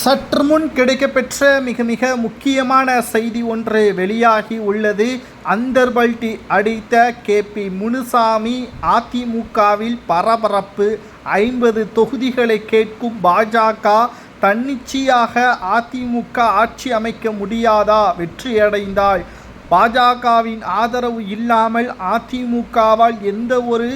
சற்று முன் கிடைக்கப்பெற்ற மிக மிக முக்கியமான செய்தி ஒன்று வெளியாகி உள்ளது. அந்தர்பல்டி அடித்த கே. பி. முனுசாமி அதிமுகவில் பரபரப்பு. ஐம்பது தொகுதிகளை கேட்கும் பாஜக தன்னிச்சையாக அதிமுக ஆட்சி அமைக்க முடியாதா? வெற்றியடைந்தால் பாஜகவின் ஆதரவு இல்லாமல் அதிமுகவால் எந்த ஒரு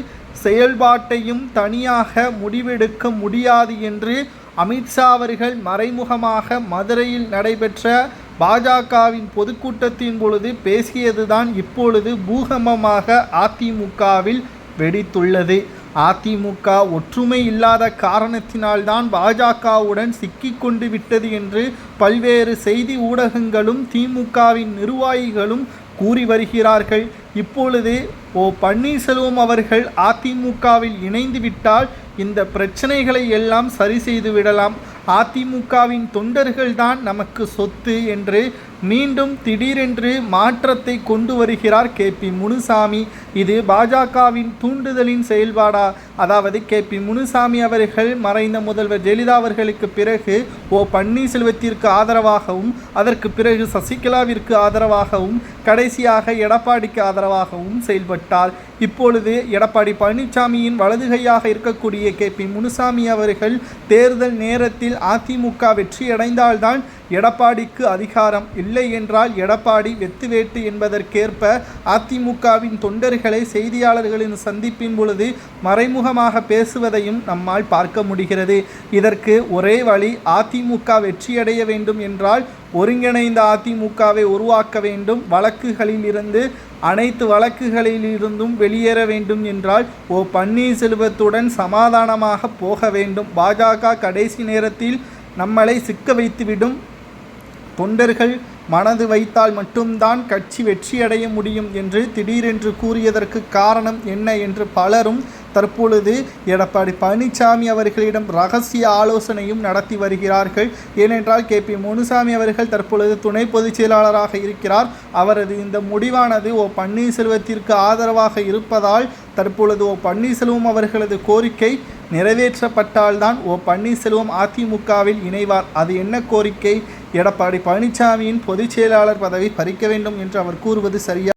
செயல்பாட்டையும் தனியாக முடிவெடுக்க முடியாது என்று அமித்ஷா அவர்கள் மறைமுகமாக மதுரையில் நடைபெற்ற பாஜகவின் பொதுக்கூட்டத்தின் பொழுது பேசியதுதான் இப்பொழுது பூகம்பமாக அதிமுகவில் வெடித்துள்ளது. அதிமுக ஒற்றுமை இல்லாத காரணத்தினால்தான் பாஜகவுடன் சிக்கிக்கொண்டு விட்டது என்று பல்வேறு செய்தி ஊடகங்களும் திமுகவின் நிர்வாகிகளும் கூறி வருகிறார்கள். இப்பொழுது ஓ பன்னீர்செல்வம் அவர்கள் அதிமுகவில் இணைந்து விட்டால் இந்த பிரச்சனைகளை எல்லாம் சரி செய்து விடலாம். அதிமுகவின் தொண்டர்கள்தான் நமக்கு சொத்து என்று மீண்டும் திடீரென்று மாற்றத்தை கொண்டு வருகிறார் கே. பி. முனுசாமி. இது பாஜகவின் தூண்டுதலின் செயல்பாடா? அதாவது கே. பி. முனுசாமி அவர்கள் மறைந்த முதல்வர் ஜெயலலிதா அவர்களுக்கு பிறகு ஓ. பன்னீர்செல்வத்திற்கு ஆதரவாகவும் அதற்கு பிறகு சசிகலாவிற்கு ஆதரவாகவும் கடைசியாக எடப்பாடிக்கு ஆதரவாகவும் செயல்பட்டார். இப்பொழுது எடப்பாடி பழனிசாமியின் வலதுகையாக இருக்கக்கூடிய கே. பி. முனுசாமி அவர்கள் தேர்தல் நேரத்தில் அதிமுக வெற்றியடைந்தால்தான் எடப்பாடிக்கு அதிகாரம் இல்லை என்றால் எடப்பாடி வெத்து வேட்டு என்பதற்கேற்ப அதிமுகவின் தொண்டர்களை செய்தியாளர்களின் சந்திப்பின் பொழுது மறைமுகமாக பேசுவதையும் நம்மால் பார்க்க முடிகிறது. இதற்கு ஒரே வழி அதிமுக வெற்றியடைய வேண்டும் என்றால் ஒருங்கிணைந்த அதிமுகவை உருவாக்க வேண்டும். வழக்குகளில் இருந்து அனைத்து வழக்குகளிலிருந்தும் வெளியேற வேண்டும் என்றால் ஓ பன்னீர்செல்வத்துடன் சமாதானமாக போக வேண்டும். பாஜக கடைசி நேரத்தில் நம்மளை சிக்க வைத்துவிடும். தொண்டர்கள் மனது வைத்தால் மட்டும்தான் கட்சி வெற்றியடைய முடியும் என்று திடீரென்று கூறியதற்கு காரணம் என்ன என்று பலரும் தற்பொழுது எடப்பாடி பழனிசாமி அவர்களிடம் ரகசிய ஆலோசனையும் நடத்தி வருகிறார்கள். ஏனென்றால் கே பி முனுசாமி அவர்கள் தற்பொழுது துணை பொதுச் செயலாளராக இருக்கிறார். அவரது இந்த முடிவானது ஓ பன்னீர்செல்வத்திற்கு ஆதரவாக இருப்பதால் தற்பொழுது ஓ பன்னீர்செல்வம் அவர்களது கோரிக்கை நிறைவேற்றப்பட்டால்தான் ஓ பன்னீர்செல்வம் அதிமுகவில் இணைவார். அது என்ன கோரிக்கை? எடப்பாடி பழனிசாமியின் பொதுச் செயலாளர் பதவி பறிக்க வேண்டும் என்று அவர் கூறுவது சரியா?